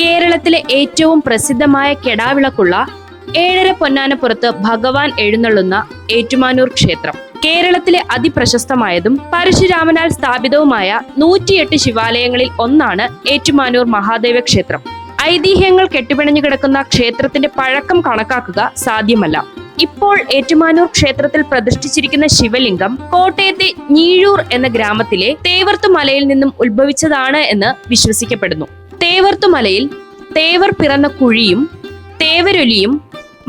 കേരളത്തിലെ ഏറ്റവും പ്രസിദ്ധമായ കെടാവിളക്കുള്ള ഏഴര പൊന്നാനപ്പുറത്ത് ഭഗവാൻ എഴുന്നള്ളുന്ന ഏറ്റുമാനൂർ ക്ഷേത്രം. കേരളത്തിലെ അതിപ്രശസ്തമായതും പരശുരാമനാൽ സ്ഥാപിതവുമായ നൂറ്റിയെട്ട് ശിവാലയങ്ങളിൽ ഒന്നാണ് ഏറ്റുമാനൂർ മഹാദേവ ക്ഷേത്രം. ഐതിഹ്യങ്ങൾ കെട്ടുപിണഞ്ഞു കിടക്കുന്ന ക്ഷേത്രത്തിന്റെ പഴക്കം കണക്കാക്കുക സാധ്യമല്ല. ഇപ്പോൾ ഏറ്റുമാനൂർ ക്ഷേത്രത്തിൽ പ്രതിഷ്ഠിച്ചിരിക്കുന്ന ശിവലിംഗം കോട്ടയത്തെ ഞീഴൂർ എന്ന ഗ്രാമത്തിലെ തേവർത്തുമലയിൽ നിന്നും ഉത്ഭവിച്ചതാണ് എന്ന് വിശ്വസിക്കപ്പെടുന്നു. തേവർത്തുമലയിൽ തേവർ പിറന്ന കുഴിയും തേവരൊലിയും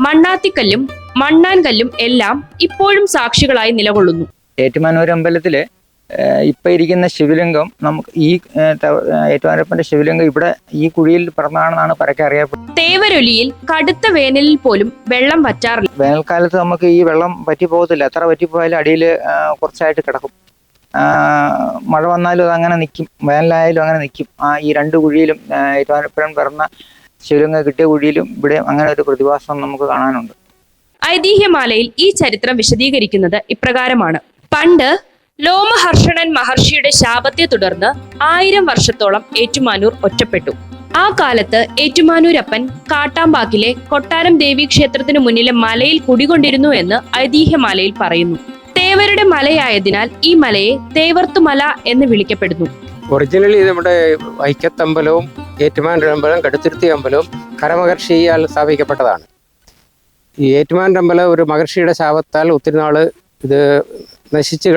മണ്ണാത്തിക്കല്ലും മണ്ണാൻകല്ലും എല്ലാം ഇപ്പോഴും സാക്ഷികളായി നിലകൊള്ളുന്നു. ഏറ്റുമാനൂർ അമ്പലത്തിൽ ഇപ്പൊ ഇരിക്കുന്ന ശിവലിംഗം നമുക്ക് ഈ ഏറ്റുമാനൂരപ്പന്റെ ശിവലിംഗം ഇവിടെ ഈ കുഴിയിൽ പിറന്നാണെന്നാണ് പരക്കെ അറിയപ്പെടുന്നത് തേവരൊലിയിൽ കടുത്ത വേനലിൽ പോലും വെള്ളം പറ്റാറില്ല വേനൽക്കാലത്ത് നമുക്ക് ഈ വെള്ളം പറ്റി പോകത്തില്ല. എത്ര പറ്റിപ്പോയാലും അടിയിൽ കുറച്ചായിട്ട് കിടക്കും. മഴ വന്നാലും അത് അങ്ങനെ നിൽക്കും വേനലായാലും അങ്ങനെ നിൽക്കും ആ ഈ രണ്ട് കുഴിയിലും ഏഹ്, ഏറ്റുമാനൂരപ്പൻ പിറന്ന ശിവലിംഗം കിട്ടിയ കുഴിയിലും ഇവിടെ അങ്ങനെ ഒരു പ്രതിഭാസം നമുക്ക് കാണാനുണ്ട്. ഐതിഹ്യമാലയിൽ ഈ ചരിത്രം വിശദീകരിക്കുന്നത് ഇപ്രകാരമാണ്. പണ്ട് ലോമഹർഷണൻ മഹർഷിയുടെ ശാപത്തെ തുടർന്ന് ആയിരം വർഷത്തോളം ഏറ്റുമാനൂർ ഒറ്റപ്പെട്ടു. ആ കാലത്ത് ഏറ്റുമാനൂരപ്പൻ കാട്ടാമ്പാക്കിലെ കൊട്ടാരം ദേവി ക്ഷേത്രത്തിനു മുന്നിലെ മലയിൽ കുടികൊണ്ടിരുന്നു എന്ന് ഐതിഹ്യമാലയിൽ പറയുന്നു. തേവരുടെ മലയായതിനാൽ ഈ മലയെ തേവർത്തുമല എന്ന് വിളിക്കപ്പെടുന്നു. ഒറിജിനലി നമ്മുടെ വൈക്കത്തമ്പലവും ഏറ്റുമാനൂർ അമ്പലവും കടുത്തുരുത്തി അമ്പലവും കരമഹർഷിയാൽ സ്ഥാപിക്കപ്പെട്ടതാണ്. ഈ ഏറ്റുമാനൂർ അമ്പലം ഒരു മഹർഷിയുടെ ശാപത്താൽ ഒത്തിരി നാൾ ഇത് നശിച്ച്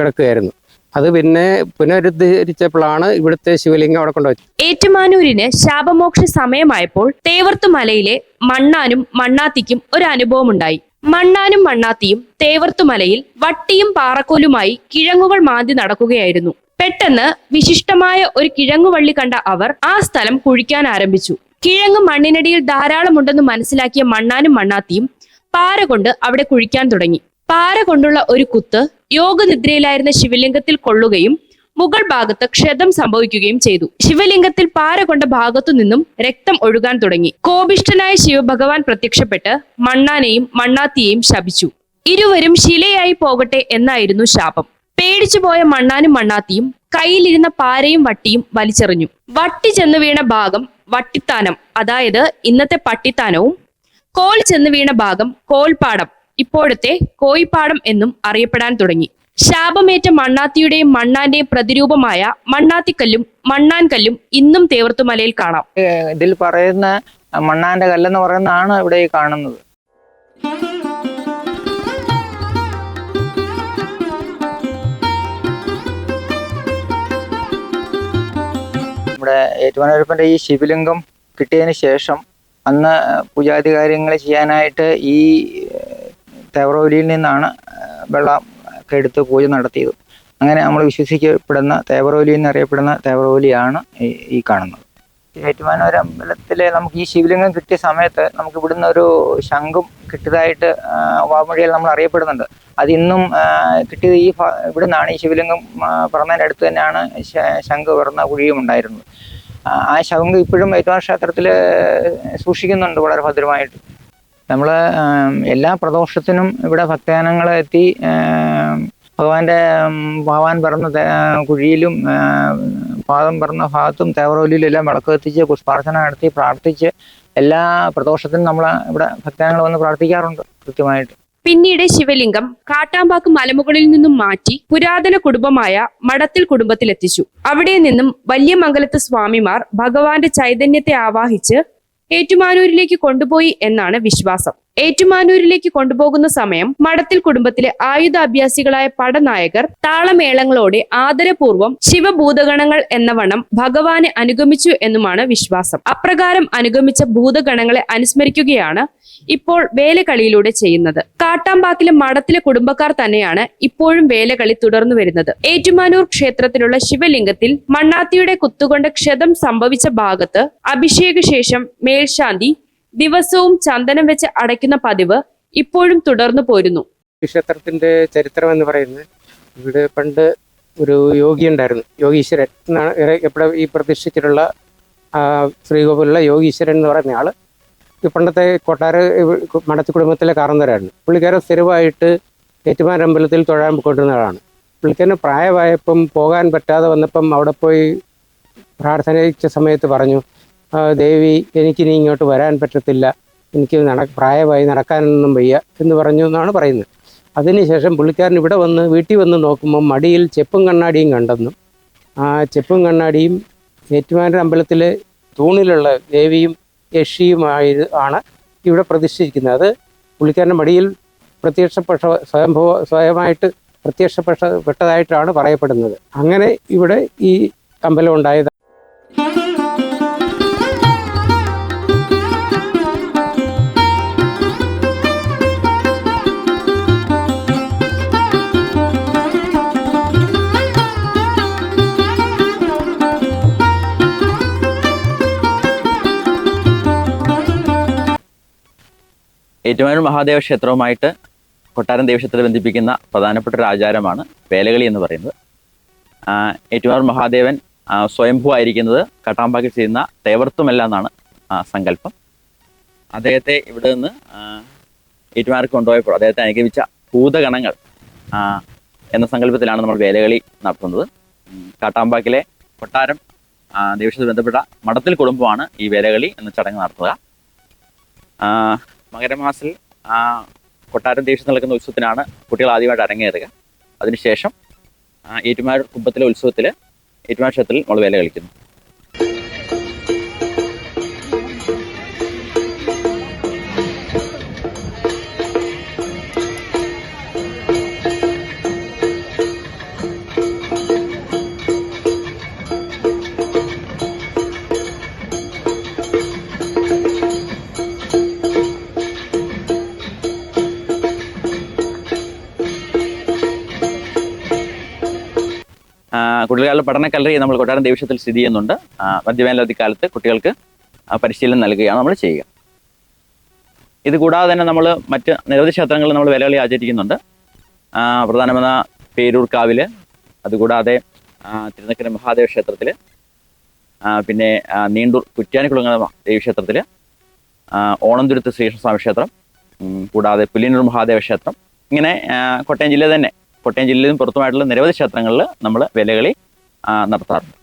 കിടക്കുകയായിരുന്നു. അത് പിന്നെ പുനരുദ്ധരിച്ചപ്പോഴാണ് ഇവിടുത്തെ ശിവലിംഗം അവിടെ കൊണ്ടുവച്ചത്. ഏറ്റുമാനൂരിന് ശാപമോക്ഷ സമയമായപ്പോൾ തേവർത്തുമലയിലെ മണ്ണാനും മണ്ണാത്തിക്കും ഒരു അനുഭവം ഉണ്ടായി മണ്ണാനും മണ്ണാത്തിയും തേവർത്തുമലയിൽ വട്ടിയും പാറക്കോലുമായി കിഴങ്ങുകൾ മാന്തി നടക്കുകയായിരുന്നു. പെട്ടെന്ന് വിശിഷ്ടമായ ഒരു കിഴങ്ങുവള്ളി കണ്ട അവർ ആ സ്ഥലം കുഴിക്കാൻ ആരംഭിച്ചു. കിഴങ്ങ് മണ്ണിനടിയിൽ ധാരാളമുണ്ടെന്ന് മനസ്സിലാക്കിയ മണ്ണാനും മണ്ണാത്തിയും പാര കൊണ്ട് അവിടെ കുഴിക്കാൻ തുടങ്ങി. പാര കൊണ്ടുള്ള ഒരു കുത്ത് യോഗനിദ്രയിലായിരുന്ന ശിവലിംഗത്തിൽ കൊള്ളുകയും മുകൾ ഭാഗത്ത് ക്ഷതം സംഭവിക്കുകയും ചെയ്തു. ശിവലിംഗത്തിൽ പാര കൊണ്ട ഭാഗത്തു നിന്നും രക്തം ഒഴുകാൻ തുടങ്ങി. കോപിഷ്ഠനായ ശിവഭഗവാൻ പ്രത്യക്ഷപ്പെട്ട് മണ്ണാനെയും മണ്ണാത്തിയെയും ശപിച്ചു. ഇരുവരും ശിലയായി പോകട്ടെ എന്നായിരുന്നു ശാപം. പേടിച്ചുപോയ മണ്ണാനും മണ്ണാത്തിയും കയ്യിലിരുന്ന പാരയും വട്ടിയും വലിച്ചെറിഞ്ഞു. വട്ടി ചെന്ന് വീണ ഭാഗം വട്ടിത്താനം അതായത് ഇന്നത്തെ പട്ടിത്താനവും കോൽ ചെന്ന് വീണ ഭാഗം കോൽപ്പാടം ഇപ്പോഴത്തെ കോയിപ്പാടം എന്നും അറിയപ്പെടാൻ തുടങ്ങി. ശാപമേറ്റ മണ്ണാത്തിയുടെയും മണ്ണാന്റെയും പ്രതിരൂപമായ മണ്ണാത്തിക്കല്ലും മണ്ണാൻകല്ലും ഇന്നും തേവർത്തുമലയിൽ കാണാം. ഇതിൽ പറയുന്ന മണ്ണാന്റെ കല്ലെന്ന് പറയുന്നതാണ് ഇവിടെ കാണുന്നത്. നമ്മുടെ ഏറ്റുമാനൂരപ്പന്റെ ഈ ശിവലിംഗം കിട്ടിയതിന് ശേഷം അന്ന് പൂജാതി കാര്യങ്ങൾ ചെയ്യാനായിട്ട് ഈ തേവറോലിയിൽ നിന്നാണ് വെള്ള എടുത്ത് പൂജ നടത്തിയത്. അങ്ങനെ നമ്മൾ വിശ്വസിക്കപ്പെടുന്ന തേവറോലി എന്നറിയപ്പെടുന്ന തേവറോലിയാണ് ഈ ഈ കാണുന്നത്. ഏറ്റുമാനൂർ അമ്പലത്തിലെ നമുക്ക് ഈ ശിവലിംഗം കിട്ടിയ സമയത്ത് നമുക്ക് ഇവിടുന്ന് ഒരു ശംഖും കിട്ടിയതായിട്ട് വാമൊഴിയിൽ നമ്മൾ അറിയപ്പെടുന്നുണ്ട്. അതിന്നും കിട്ടിയത് ഈ ഇവിടുന്നാണ് ഈ ശിവലിംഗം പിറന്നതിന്റെ അടുത്ത് തന്നെയാണ് ശംഖ് പിറന്ന കുഴിയും ഉണ്ടായിരുന്നത്. ആ, ആ ശംഖ് ഇപ്പോഴും ഏറ്റുമാനൂർ ക്ഷേത്രത്തിൽ സൂക്ഷിക്കുന്നുണ്ട് വളരെ ഭദ്രമായിട്ട്. നമ്മൾ എല്ലാ പ്രദോഷത്തിനും ഇവിടെ ഭക്തജനങ്ങൾ എത്തി ഭഗവാന്റെ ഭഗവാൻ പറഞ്ഞ കുഴിയിലും പാദം പറഞ്ഞ ഭാഗത്തും തേവറോലിയിലും എല്ലാം വിളക്ക് എത്തിച്ച് പുഷ്പാർച്ചന നടത്തി പ്രാർത്ഥിച്ച് എല്ലാ പ്രദോഷത്തിനും നമ്മൾ ഇവിടെ ഭക്തജനങ്ങൾ വന്ന് പ്രാർത്ഥിക്കാറുണ്ട് കൃത്യമായിട്ട്. പിന്നീട് ശിവലിംഗം കാട്ടാമ്പാക്ക് മലമുകളിൽ നിന്നും മാറ്റി പുരാതന കുടുംബമായ മടത്തിൽ കുടുംബത്തിലെത്തിച്ചു. അവിടെ നിന്നും വലിയ മംഗലത്ത് സ്വാമിമാർ ഭഗവാന്റെ ചൈതന്യത്തെ ആവാഹിച്ച് ഏറ്റുമാനൂരിലേക്ക് കൊണ്ടുപോയി എന്നാണ് വിശ്വാസം. ഏറ്റുമാനൂരിലേക്ക് കൊണ്ടുപോകുന്ന സമയം മടത്തിൽ കുടുംബത്തിലെ ആയുധാഭ്യാസികളായ പടനായകർ താളമേളങ്ങളോടെ ആദരപൂർവം ശിവഭൂതഗണങ്ങൾ എന്ന വണ്ണം ഭഗവാനെ അനുഗമിച്ചു എന്നുമാണ് വിശ്വാസം. അപ്രകാരം അനുഗമിച്ച ഭൂതഗണങ്ങളെ അനുസ്മരിക്കുകയാണ് ഇപ്പോൾ വേലകളിയിലൂടെ ചെയ്യുന്നത്. കാട്ടാമ്പാക്കിലെ മഠത്തിലെ കുടുംബക്കാർ തന്നെയാണ് ഇപ്പോഴും വേലകളി തുടർന്നു വരുന്നത്. ഏറ്റുമാനൂർ ക്ഷേത്രത്തിലുള്ള ശിവലിംഗത്തിൽ മണ്ണാത്തിയുടെ കുത്തുകൊണ്ട് ക്ഷതം സംഭവിച്ച ഭാഗത്ത് അഭിഷേക ശേഷം മേൽശാന്തി ദിവസവും ചന്ദനം വെച്ച് അടയ്ക്കുന്ന പതിവ് ഇപ്പോഴും തുടർന്നു പോരുന്നു. ക്ഷേത്രത്തിന്റെ ചരിത്രം എന്ന് പറയുന്നത് ഇവിടെ പണ്ട് ഒരു യോഗി ഉണ്ടായിരുന്നു. യോഗീശ്വരൻ എന്നാണ് എപ്പോഴും ഈ പ്രതിഷ്ഠിച്ചിട്ടുള്ള ശ്രീകോവിലുള്ള യോഗീശ്വരൻ എന്ന് പറയുന്ന ആൾ പണ്ടത്തെ കൊട്ടാര മടത്തി കുടുംബത്തിലെ കാരണവരായിരുന്നു പുള്ളിക്കാരൻ സ്ഥിരമായിട്ട് ഏറ്റുമാൻ അമ്പലത്തിൽ തൊഴാൻ പോയിക്കൊണ്ടിരുന്ന ആളാണ്. പുള്ളിക്കാരന് പ്രായമായപ്പം പോകാൻ പറ്റാതെ വന്നപ്പം അവിടെ പോയി പ്രാർത്ഥനയിച്ച സമയത്ത് പറഞ്ഞു "ആ, ദേവി എനിക്കിനി ഇങ്ങോട്ട് വരാൻ പറ്റത്തില്ല. എനിക്ക് നട പ്രായമായി നടക്കാനൊന്നും വയ്യ എന്ന് പറഞ്ഞു എന്നാണ് പറയുന്നത്. അതിനുശേഷം പുള്ളിക്കാരൻ ഇവിടെ വന്ന് വീട്ടിൽ വന്ന് നോക്കുമ്പോൾ മടിയിൽ ചെപ്പും കണ്ണാടിയും കണ്ടെന്നും ആ ചെപ്പും കണ്ണാടിയും ഏറ്റുമാനൂർ അമ്പലത്തിലെ തൂണിലുള്ള ദേവിയും യക്ഷിയുമായി ആണ് ഇവിടെ പ്രതിഷ്ഠിച്ചിരിക്കുന്നത്. അത് പുള്ളിക്കാരന്റെ മടിയിൽ പ്രത്യക്ഷപ്പെട്ട സ്വയംഭവ സ്വയമായിട്ട് പ്രത്യക്ഷപ്പെട്ട പെട്ടതായിട്ടാണ് പറയപ്പെടുന്നത്. അങ്ങനെ ഇവിടെ ഈ അമ്പലം ഉണ്ടായത്. ഏറ്റുമാനൂർ മഹാദേവ ക്ഷേത്രവുമായിട്ട് കൊട്ടാരം ദേവക്ഷേത്രത്തെ ബന്ധിപ്പിക്കുന്ന പ്രധാനപ്പെട്ട ഒരു ആചാരമാണ് വേലകളി എന്ന് പറയുന്നത്. ഏറ്റുമാനൂർ മഹാദേവൻ സ്വയംഭൂ ആയിരിക്കുന്നത് കട്ടാമ്പാക്കി ചെയ്യുന്ന തേവർത്തുമല്ല എന്നാണ് സങ്കല്പം. അദ്ദേഹത്തെ ഇവിടെ നിന്ന് ഏറ്റുമാർക്ക് കൊണ്ടുപോയപ്പോൾ അദ്ദേഹത്തെ അനുഗമിച്ച ഭൂതഗണങ്ങൾ എന്ന സങ്കല്പത്തിലാണ് നമ്മൾ വേലകളി നടത്തുന്നത്. കാട്ടാമ്പാക്കിലെ കൊട്ടാരം ദേവീക്ഷത്തിൽ ബന്ധപ്പെട്ട മഠത്തിൽ കുടുംബമാണ് ഈ വേലകളി എന്ന ചടങ്ങ് നടത്തുക. മകരമാസിൽ ആ, കൊട്ടാരം ദേശം നടക്കുന്ന ഉത്സവത്തിനാണ് കുട്ടികൾ ആദ്യമായിട്ട് അരങ്ങേറുക. അതിനുശേഷം ഏറ്റുമാർ കുമ്പത്തിലെ ഉത്സവത്തിൽ ഏറ്റുമാനൂർ ക്ഷേത്രത്തിൽ നമ്മൾ വേല കളിക്കുന്നു. കുട്ടികളുടെ പഠന കല്ലറി നമ്മൾ കൊട്ടാരം ദേവീക്ഷത്തിൽ സ്ഥിതി ചെയ്യുന്നുണ്ട്. മദ്യവേനലവധി കാലത്ത് കുട്ടികൾക്ക് പരിശീലനം നൽകുകയാണ് നമ്മൾ ചെയ്യുക. ഇത് കൂടാതെ തന്നെ നമ്മൾ മറ്റ് നിരവധി ക്ഷേത്രങ്ങളിൽ നമ്മൾ വിലകളി ആചരിക്കുന്നുണ്ട്. പ്രധാനമെന്ന പേരൂർക്കാവിൽ അതുകൂടാതെ തിരുനക്കര മഹാദേവ ക്ഷേത്രത്തിൽ പിന്നെ നീണ്ടൂർ കുറ്റ്യാനിക്കുളങ്ങ ദേവീക്ഷേത്രത്തിൽ ഓണന്തുരുത്ത് ശ്രീകൃഷ്ണസ്വാമി ക്ഷേത്രം കൂടാതെ പുല്ലിനൂർ മഹാദേവ ക്ഷേത്രം. ഇങ്ങനെ കോട്ടയം ജില്ല തന്നെ കോട്ടയം ജില്ലയിലും പുറത്തുമായിട്ടുള്ള നിരവധി ക്ഷേത്രങ്ങളിൽ നമ്മൾ വേലകളി നടത്താറുണ്ട്.